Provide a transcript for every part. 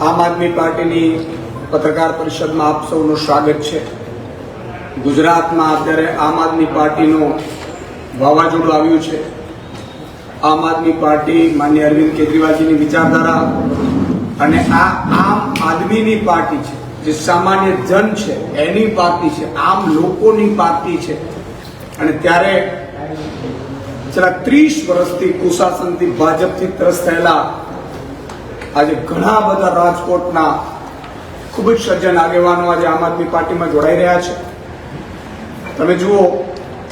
આમ આદમી પાર્ટીની પત્રકાર પરિષદમાં આપ સૌનું સ્વાગત છે. ગુજરાતમાં અત્યારે આમ આદમી પાર્ટીનું વાવાઝોડું આવ્યું છે. આમ આદમી પાર્ટી માન્ય અરવિંદ કેજરીવાલજીની વિચારધારા અને આ આમ આદમીની પાર્ટી છે, જે સામાન્ય જન છે, એની પાર્ટી છે, આમ લોકોની પાર્ટી છે. અને ત્યારે છેલ્લા ત્રીસ વર્ષથી કુશાસનથી ભાજપથી ત્રસ્ત થયેલા આજે ઘણા બધા રાજકોટના ખૂબ જ સજ્જન આગેવાનો આજે આમ આદમી પાર્ટીમાં જોડાઈ રહ્યા છે. તમે જુઓ,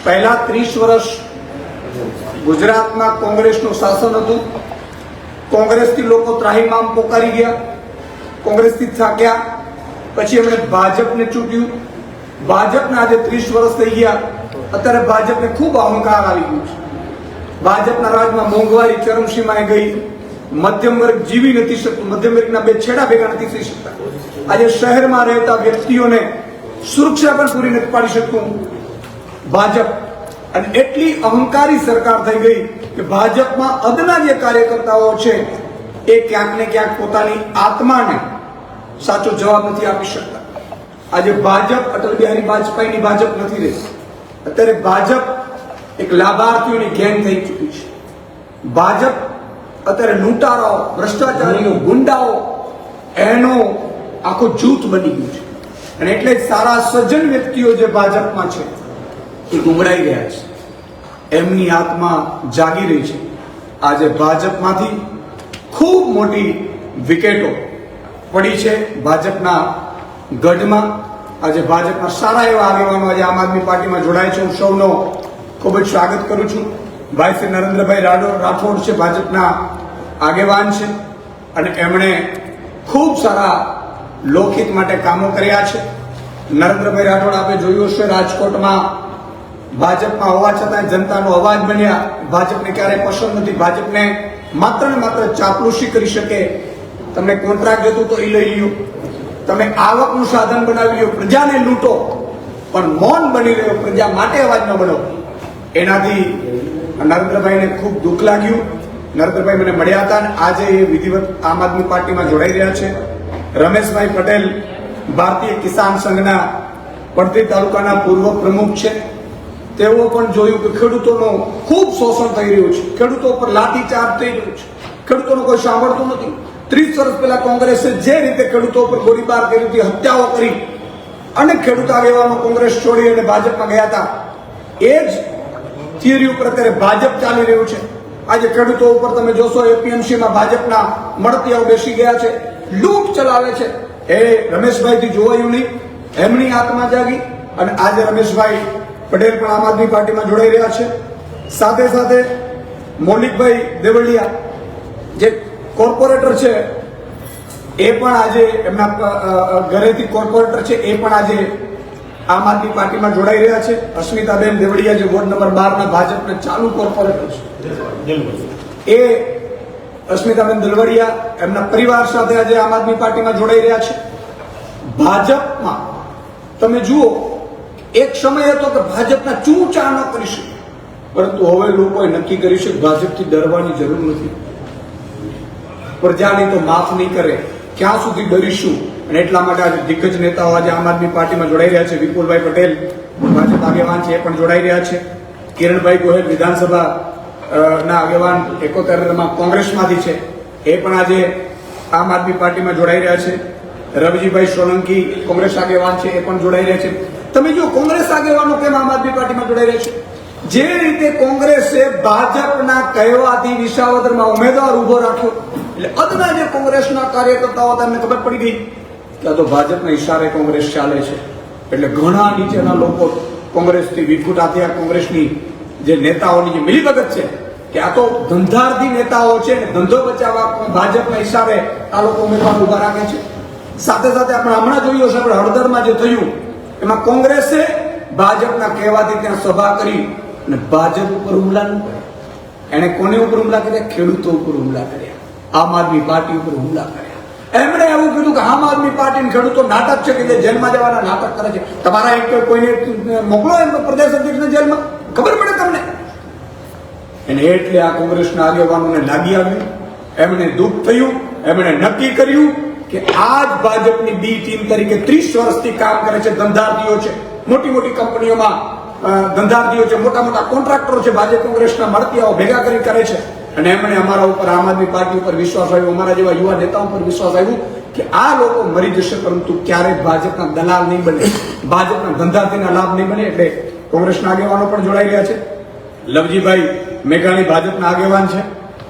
પહેલા ત્રીસ વર્ષ ગુજરાતમાં કોંગ્રેસનું શાસન હતું. કોંગ્રેસથી લોકો ત્રાહીમામ પોકારી ગયા, કોંગ્રેસથી થાક્યા. પછી એમણે ભાજપને ચૂંટ્યું. ભાજપના આજે ત્રીસ વર્ષ થઈ ગયા. અત્યારે ભાજપને ખૂબ અહંકાર આવી ગયું છે. ભાજપના રાજમાં મોંઘવારી, ચરમસીમાએ ગઈ. મધ્યમ વર્ગ જીવી નથી શકતું, મધ્યમ વર્ગના બે છેડા ભેગા નથી થઈ શકતા. આજે શહેરમાં રહેતા વ્યક્તિઓને સુરક્ષા પણ પૂરી નથી પાડી શકતું. ભાજપ અને એટલી અહંકારી સરકાર થઈ ગઈ કે ભાજપમાં અદના જે કાર્યકર્તાઓ છે, એ ક્યાંક ને ક્યાંક પોતાની આત્માને સાચો જવાબ નથી આપી શકતા. આજે ભાજપ, અટલ બિહારી વાજપેયીની ભાજપ નથી રહી. અત્યારે ભાજપ એક લાભાર્થીઓની ગેંગ થઈ ચૂકી છે. ભાજપ અત્યારે લૂંટારાઓ ભ્રષ્ટાચારીઓ ગુંડાઓ, એનો આખો જૂથ બની ગયું છે. અને એટલે સારા સજ્જન વ્યક્તિઓ જે ભાજપમાં છે, એ ગુંગળાઈ ગયા છે. એમની આત્મા જાગી રહી છે. આજે ભાજપમાંથી ખૂબ મોટી વિકેટો પડી છે ભાજપના ગઢમાં. આજે ભાજપના સારા એવા આગેવાનો આજે આમ આદમી પાર્ટીમાં જોડાય છે. હું સૌનો ખૂબ જ સ્વાગત કરું છું. ભાઈ શ્રી નરેન્દ્રભાઈ રાઠોડ રાઠોડ છે ભાજપના આગેવાન છે અને એમણે ખૂબ સારા લોકહિત માટે કામો કર્યા છે. નરેન્દ્રભાઈ રાઠોડ આપણે જોયું હશે, રાજકોટમાં ભાજપમાં હોવા છતાં જનતાનો અવાજ બન્યા. ભાજપને ક્યારેય પસંદ નથી. ભાજપને માત્ર ને માત્ર ચાપલુસી કરી શકે. તમને કોન્ટ્રાક્ટ જોતું તો એ લઈ લ્યો. તમે આવકનું સાધન બનાવી લ્યો. પ્રજાને લૂંટો. પણ મૌન બની રહ્યો. પ્રજા માટે અવાજ ન બનો એનાથી નરેન્દ્રભાઈને ખૂબ દુઃખ લાગ્યું. નરેન્દ્રભાઈ મને મળ્યા હતા અને આજે એ વિધિવત આમ આદમી પાર્ટીમાં જોડાઈ રહ્યા છે. રમેશભાઈ પટેલ ભારતીય કિસાન સંઘના પડતી તાલુકાના પૂર્વ પ્રમુખ છે. તેઓ પણ જોયું કે ખેડૂતોનું ખૂબ શોષણ થઈ રહ્યું છે. ખેડૂતો પર લાઠીચાર્જ થઈ રહ્યું છે. ખેડૂતોનું કોઈ સાંભળતું નથી. ત્રીસ વર્ષ પહેલા કોંગ્રેસે જે રીતે ખેડૂતો પર ગોળીબાર કરી હતી, હત્યાઓ કરી અને ખેડૂત આગેવાનો કોંગ્રેસ છોડી અને ભાજપમાં ગયા હતા, એ જ થિયરી ઉપર અત્યારે ભાજપ ચાલી રહ્યું છે. આજે ખેડૂતો ઉપર તમે જોશો, એપીએમસીમાં ભાજપના મળતિયાઓ બેસી ગયા છે. લૂંટ ચલાવે છે. એ રમેશભાઈથી જોવાયું નહીં એમની આત્મા જાગી અને આજે રમેશભાઈ પટેલ પણ આમ આદમી પાર્ટીમાં જોડાઈ રહ્યા છે. સાથે સાથે મૌલિકભાઈ દેવળિયા, જે કોર્પોરેટર છે, એ પણ આજે એમના ઘરેથી કોર્પોરેટર છે, એ પણ આજે આમ આદમી પાર્ટીમાં જોડાઈ રહ્યા છે. અસ્મિતાબેન દેવડિયા જે વોર્ડ નંબર બાર ના ભાજપના ચાલુ કોર્પોરેટર છે. એ અસ્મિતાબેન દલવડિયા એમના પરિવાર સાથે આજે આમ આદમી પાર્ટીમાં જોડાઈ રહ્યા છે. ભાજપમાં તમે જુઓ, એક સમય હતો કે ભાજપના ચૂંચા ન કરીશું પરંતુ હવે લોકોએ નક્કી કર્યું છે ભાજપથી ડરવાની જરૂર નથી. પ્રજાની તો માફ નહીં કરે. ક્યાં સુધી ડરીશું? અને એટલા માટે આજે દિગ્ગજ નેતાઓ આજે આમ આદમી પાર્ટીમાં જોડાઈ રહ્યા છે. વિપુલભાઈ પટેલ, ભાજપ આગેવાન છે, એ પણ જોડાઈ રહ્યા છે. કિરણભાઈ ગોહેલ વિધાનસભા ના આગેવાન એકોતેરમાં કોંગ્રેસમાંથી છે. એ પણ આજે આમ આદમી પાર્ટીમાં જોડાઈ રહ્યા છે. રવિજીભાઈ સોલંકી કોંગ્રેસ આગેવાન છે, એ પણ જોડાઈ રહ્યા છે. તમે જો કોંગ્રેસ આગેવાનો કેમ આમ આદમી પાર્ટીમાં જોડાઈ રહ્યા છે? જે રીતે કોંગ્રેસે ભાજપના કહેવાથી વિસાવદરમાં ઉમેદવાર ઊભો રાખ્યો, એટલે અદના જે કોંગ્રેસના કાર્યકર્તાઓ હતા એમને ખબર પડી ગઈ કે તો ભાજપના ઇશારે કોંગ્રેસ ચાલે છે. એટલે ઘણા નીચેના લોકો કોંગ્રેસથી વિખૂટા આ કોંગ્રેસની જે નેતાઓની જે મિલીભગત છે, કે આ તો ધંધાર્થી નેતાઓ છે ને ધંધો બચાવવા ભાજપના ઇશારે આ લોકો ઉમેદવાર ઊભા રાખે છે. સાથે સાથે આપણે હમણાં જોયું હશે, આપણે હળદરમાં જે થયું, એમાં કોંગ્રેસે ભાજપના કહેવાથી ત્યાં સભા કરી અને ભાજપ ઉપર હુમલા ન કર્યા એણે કોને ઉપર હુમલા કર્યા? ખેડૂતો ઉપર હુમલા કર્યા. આમ આદમી પાર્ટી ઉપર હુમલા કર્યા. એમણે એવું કીધું કે આમ આદમી પાર્ટી ને ખેડૂતો નાટક છે કે જેલમાં જવાના નાટક કરે છે? તમારા એક કોઈને મોકલો એમ પ્રદેશ અધ્યક્ષને જેલમાં? ખબર પડે તમને? અને એટલે આ કોંગ્રેસના આગેવાનોને લાગી આવ્યું. એમણે દુઃખ થયું. એમણે નક્કી કર્યું કે આ જ ભાજપની બી ટીમ તરીકે ત્રીસ વર્ષથી કામ કરે છે, ધંધાર્થીઓ છે. મોટી મોટી કંપનીઓમાં ધંધાર્થીઓ છે, મોટા મોટા કોન્ટ્રાક્ટરો છે, ભાજપ કોંગ્રેસના મળતીઓ ભેગા કરી કરે છે. અને એમણે અમારા ઉપર, આમ આદમી પાર્ટી ઉપર વિશ્વાસ આવ્યો, અમારા જેવા યુવા નેતાઓ ઉપર વિશ્વાસ આવ્યો. કે આ લોકો મરી જશે, પરંતુ ક્યારેય ભાજપના દલાલ નહીં બને. ભાજપના ધંધાર્થીના લાભ નહીં બને, એટલે કોંગ્રેસના આગેવાનો પણ જોડાઈ રહ્યા છે. લવજીભાઈ મેઘાણી ભાજપના આગેવાન છે.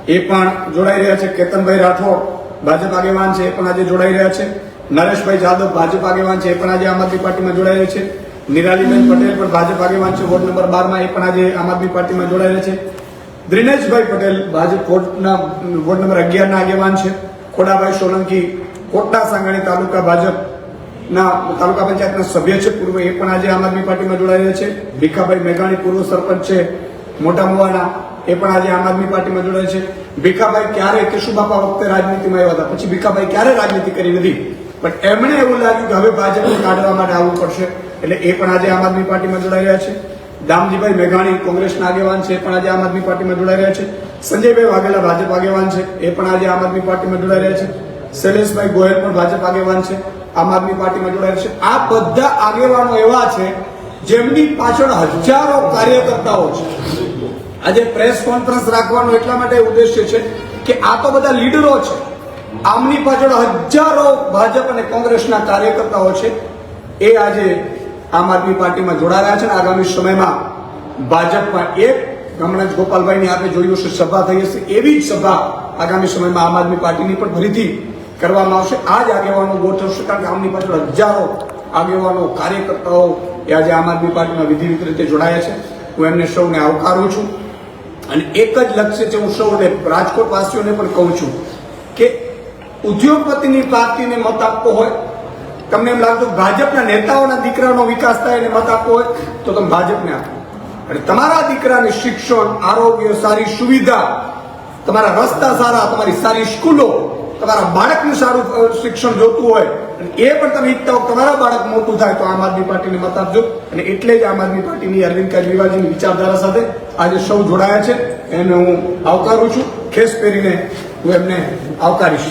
એ પણ જોડાઈ રહ્યા છે. કેતનભાઈ રાઠોડ ભાજપ આગેવાન છે, એ પણ આજે જોડાઈ રહ્યા છે. નરેશભાઈ જાદવ ભાજપ આગેવાન છે, એ પણ આજે આમ આદમી પાર્ટીમાં જોડાઈ રહ્યા છે. નિરાલીબેન પટેલ પણ ભાજપ આગેવાન છે, વોર્ડ નંબર બારમાં, એ પણ આજે આમ આદમી પાર્ટીમાં રહ્યા છે. દ્રિનેશભાઈ પટેલ ભાજપ વોર્ડના વોર્ડ નંબર અગિયારના આગેવાન છે. ખોડાભાઈ સોલંકી કોટડા સાંગાણી તાલુકા ભાજપના તાલુકા પંચાયતના સભ્ય છે. પૂર્વ એ પણ આજે આમ આદમી પાર્ટીમાં જોડાયેલા છે. ભીખાભાઈ મેઘાણી પૂર્વ સરપંચ છે. મોટા મુવાના એ પણ આજે આમ આદમી પાર્ટીમાં જોડાય છે. ભીખાભાઈ ક્યારે કેશુબાપા વખતે રાજનીતિમાં આવ્યા હતા? પછી ભીખાભાઈ ક્યારે રાજનીતિ કરી નથી? પણ એમણે એવું લાગ્યું કે હવે ભાજપને કાઢવા માટે આવવું પડશે. એટલે એ પણ આજે આમ આદમી પાર્ટીમાં જોડાઈ રહ્યા છે. દામજીભાઈ મેઘાણી કોંગ્રેસના આગેવાન છે. એ પણ આજે આમ આદમી પાર્ટીમાં જોડાઈ રહ્યા છે. સંજયભાઈ વાઘેલા ભાજપ આગેવાન છે. એ પણ આજે આમ આદમી પાર્ટીમાં જોડાઈ રહ્યા છે. શૈલેષભાઈ ગોયલ પણ ભાજપ આગેવાન છે, આમ આદમી પાર્ટીમાં જોડાયેલ છે. આ બધા આગેવાનો એવા છે, જેમની પાછળ હજારો કાર્યકર્તાઓ છે. આજે પ્રેસ કોન્ફરન્સ રાખવાનો એટલા માટે ઉદ્દેશ્ય છે કે આ તો બધા લીડરો છે. આમની પાછળ હજારો ભાજપ અને કોંગ્રેસના કાર્યકર્તાઓ છે. એ આજે આમ આદમી પાર્ટીમાં જોડાયા છે અને આગામી સમયમાં ભાજપમાં એક હમણાં જ ગોપાલભાઈની આપણે જોયું છે સભા થઈ હશે, એવી જ સભા આગામી સમયમાં આમ આદમી પાર્ટીની પણ ફરીથી કરવામાં આવશે. આ જ આગેવાનો ગોઠવશે, કારણ કે આમની પાછળ હજારો આગેવાનો, કાર્યકર્તાઓ એ આજે આમ આદમી પાર્ટીમાં વિધિવિધ રીતે જોડાયા છે. હું એમને સૌને આવકારું છું. અને એક જ લક્ષ્ય છે હું સૌને રાજકોટ વાસીઓને પણ કહું છું કે ઉદ્યોગપતિની પાર્ટીને મત આપવો હોય, તમને એમ લાગતું ભાજપના નેતાઓના દીકરાનો વિકાસ થાય એને મત આપવો હોય, તો તમે ભાજપને આપો. અને તમારા દીકરાને શિક્ષણ, આરોગ્ય, સારી સુવિધા, તમારા રસ્તા સારા, તમારી સારી સ્કૂલો તમારા બાળકનું સારું શિક્ષણ જોતું હોય એ પણ તમે ઈચ્છતા હો તમારા બાળક મોટું થાય, તો આમ આદમી પાર્ટીને મત આપજો. અને એટલે જ આમ આદમી પાર્ટીની અરવિંદ કેજરીવાલજીની વિચારધારા સાથે આજે સૌ જોડાયા છે. એને હું આવકારું છું. ખેસ પહેરીને હું એમને આવકારીશ.